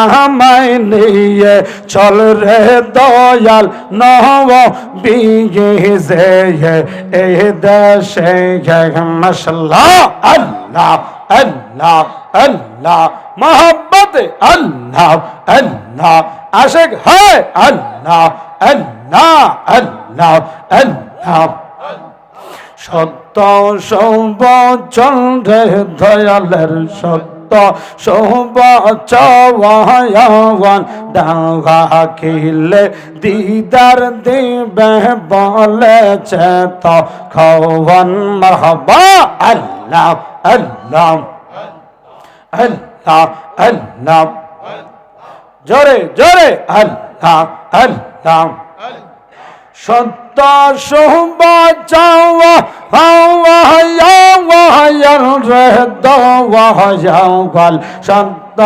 আমায় নিয়ে চল রে দয়াল নব বিয়ে যে এ দেশে মশলা আল্লাহ আল্লাহ আল্লাহ, মোহব্বত, আল্লাহ আল্লাহ, আশেক হয়, আল্লাহ আল্লাহ আল্লাহ আল্লাহ। সত্য সৌবচন রে দয়ালের সত্য সৌবচওয়ান ডাঙা কিলে দিদার দিবে বলেছে তো খবন মরহবা আল্লাহ আল্লাহ আল্লাহ আল্লাহ। জোরে জোরে। আল্লাহ আল্লাহ। সত্য সহবাচাওয়া হাওয়া হাওয়ায়ার রে দাওয়ায়াওয়াল সত্য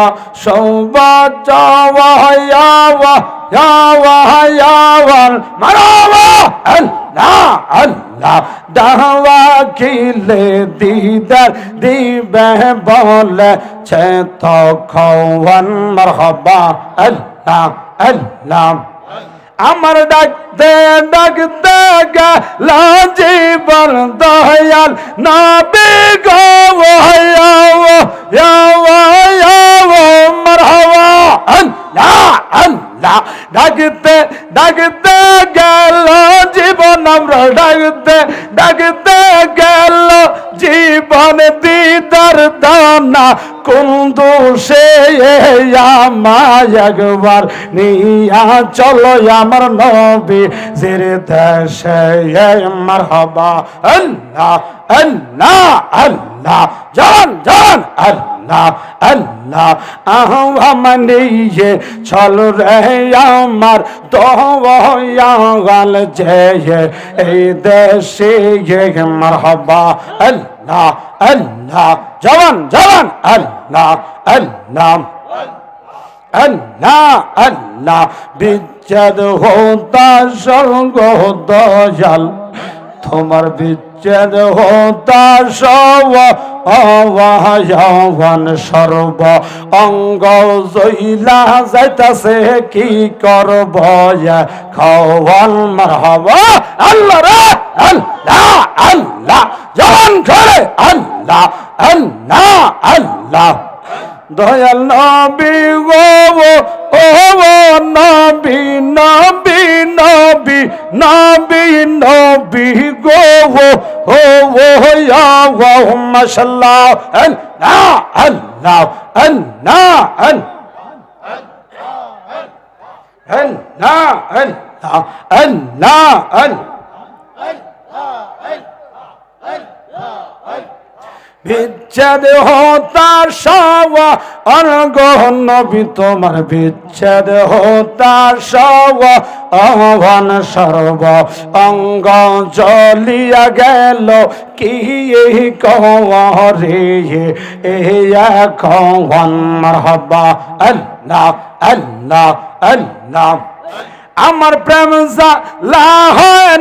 সহবাচাওয়া হাওয়া হাওয়ায়াওয়াল মারাওয়া আল্লাহ আল্লাহ, দাওয়া কিলে দিদার দিবে বলে ছে তো খওয়ান, মারহাবা, আল্লাহ আল্লাহ। আমার ডাকতে ডাকতে গেল জীবন দয়াল, নবী গো মারহাবা। আল্লাহ আল্লাহ ডাকতে ডাকতে গেল জীবন, আমরা ডাকতে ডাকতে গেল জীবন, দিদার দানা। কুন্দু সে আমায় একবার নিয়া চলো আমার নবী জির দেশে আমার হবা আল্লাহ আল্লাহ আল্লাহ, জান জান, আল্লাহ আল্লাহ আমানিয়ে চল রে আমার দোয়াল যে এই দেশে আমার হবা আল্লাহ আল্লাহ জওয়ান জওয়ান আল্লাহ আল্লাহ আল্লাহ আল্লাহ, বিচ্ছেদ হোতা স্বর্গ দয়াল তোমার বিচ্ছেদ হোতা সব অবাহন সর্ব অঙ্গ জইলা যাইতাছে, কি করব খাওয়ান মারহাবা আল্লাহ রে আল্লাহ আল্লাহ জান করে আল্লাহ আল্লাহ আল্লাহ। দয়াল নবী গো ও নবী নবী নবী নবী নবী গো ও ও মাশাল্লাহ আল্লাহ আল্লাহ আল্লাহ আল্লাহ আল্লাহ আল্লাহ আল্লাহ বিচ্ছেদ সওয়া অনগ নবী তোমার বিচ্ছেদ সওয়া, আহ্বান সর্ব, অঙ্গ জলিয়া গেল, কি করে এ কহন মারহাবা, আল্লাহ আল্লাহ আল্লাহ। আমার প্রেম লাহ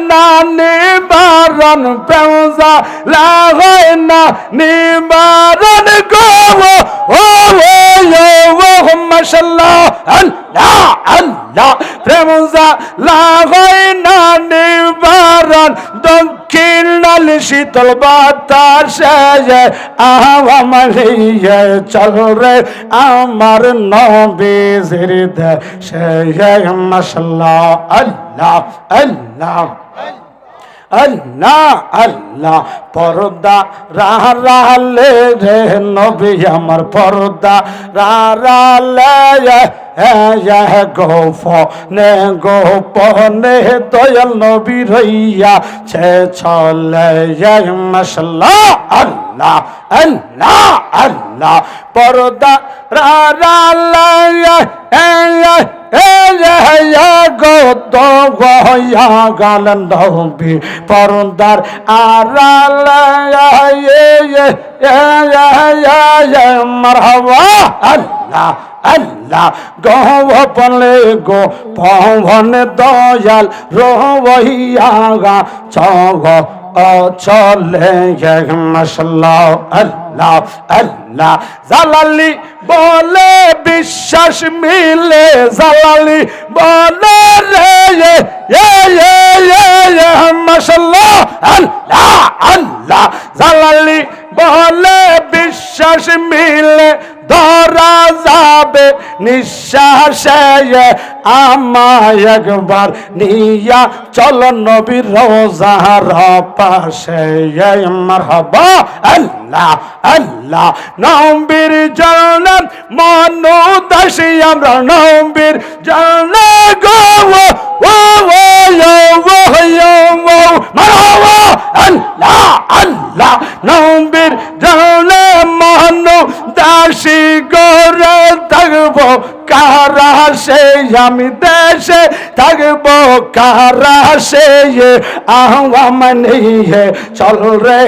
না নিবারণ প্রেম লাহ না নিবারণ গো ও শীতল বাতাসে আমার চল রে, আমার নবীজির আল্লাহ আল্লাহ পর্দা রাহালে রে নবী আমার পর্দা রাহালে গোপনে গোপনে দয়াল নবী রইয়া ছে চলে মশলা আল্লাহ। আল্লাহ। আল্লাহ। পর্দা গালেন নবী পরদার আড়াল মারহাবা আল্লাহ। আল্লাহ গহপলে গো পবন দয়াল রোহিয়া গা, চগ চলে মশলা আল্লাহ আল্লাহ আল্লাহ। জালালি বলে বিশ্বাস মিলে, জালালি বলে রে মাশাল্লাহ আল্লাহ আল্লাহ। জালালি বলে বিশ্বাস মিলে ধরা যাবে নিঃশ্বাসে আমায় একবার নিয়া চল নবীর রোজার পাশে মারহাবা আল্লাহ আল্লাহ নবীর জনম মনো দাসী আমরা নবীর জন গো ও ও আল্লাহ আল্লাহ আমি দেশে থাকব কারা সে আহ্বাম নিয়ে চল রে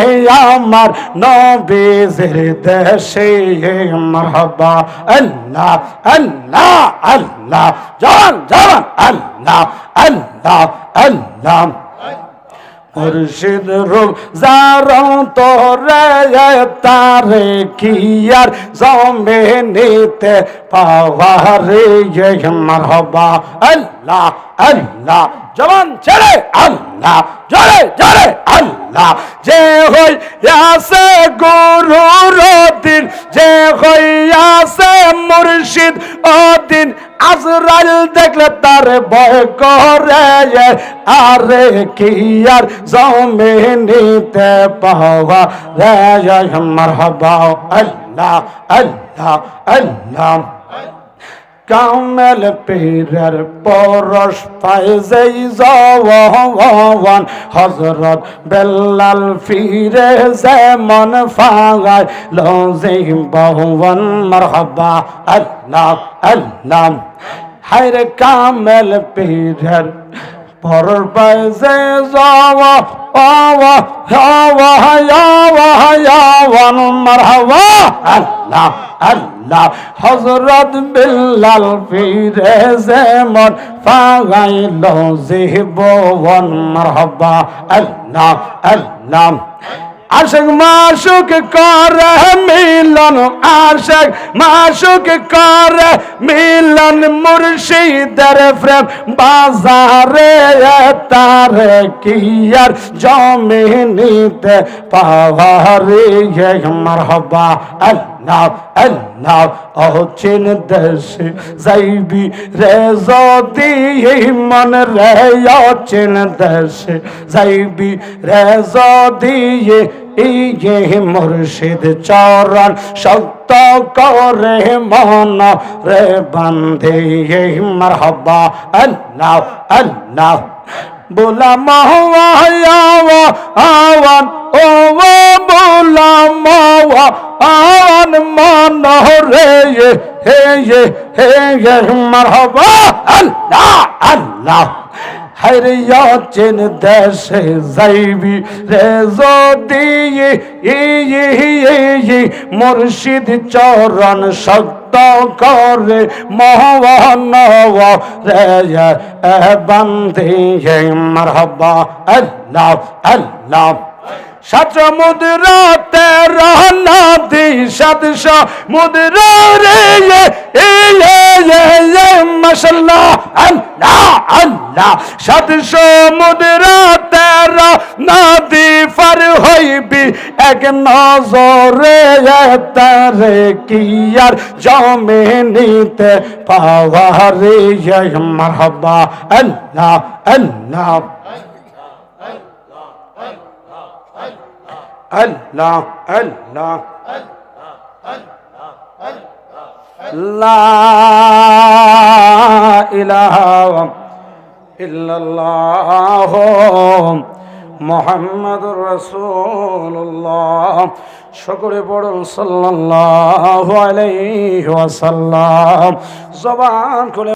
আমার নবীজের দেশে মহবা। আল্লাহ আল্লাহ আল্লাহ। জান জান আল্লাহ আল্লাহ আল্লাহ। মুর্শিদ রূপ জারং তোরে তারে কি আর জমে নিতে পাওয়ারে মারহবা? আল্লাহ আল্লাহ, জবান ছেড়ে, আল্লাহ, জরে জরে, আল্লাহ। যে হইয়াছে গুরুর দিন, যে হইয়াছে মুর্শিদ অদিন। আজরাইল দেখলে তার ভয় করে। আরে কি আর জমে নিতে পাওয়া? রে মারহাবা আল্লাহ আল্লাহ আল্লাহ। কামেল পীরের পরশ পাই যেই জওয়ান। হজরত বেল্লাল ফিরে যেমন ফাগায় লজেই বহুবন মারহাবা। আল্লাহ আল্লাহ। হায়রে কামেল পীরের পর পাইছে যাওয়া আওয়া হাওয়া হাওয়া হাওয়ান মারহাবা, আল্লাহ আল্লাহ। হজরত বিল্লাল ফিরে যেমন ফাগাইল জীবন মারহাবা, আল্লাহ আল্লাহ। আশক মাসুক করে মিলন, আশক মাসুক করে মিলন মুর্শিদের প্রেম। বাজারে তার কিয়ার জমিনিতে পাওয়ারে মারহবা আল্লাহ আল্লাহ অচিন দেশে যাইবি রে, যদি মন রে, অচিন দেশে যাইবি রে, যদি ইয়ে মুর্শিদ চরণ শক্ত করে মন রে বান্ধে মারহাবা আল্লাহ আল্লাহ বোলা মাহওয়া আওয়ান ও বোলা মাওয়া আওয়ান মান রে হে হে হে হে মারহাবা আল্লাহ আল্লাহ। হারিয়াচেন দেশে যাইবি রে যদি মুর্শিদ চরণ শক্তি করে মোহন রে বান্ধে মারহবা আল্লাহ আল্লাহ। সাত মুদ্রাতে রহনা দি সাতশ মুদ্রা রে এ এ মশাল্লাহ, আল্লাহ আল্লাহ। সাতশ মুদ্রাতে নদী পার হইবি, এক নজরে তারে কি আর জমে নিতে পাওয়ারে মারহাবা, আল্লাহ আল্লাহ। আল্লাহ আল্লাহ ইল্লাল্লাহ মুহাম্মাদুর রাসূলুল্লাহ সকলে পড়ুন সাল্লাল্লাহু আলাইহি ওয়াসাল্লাম জবান খুলে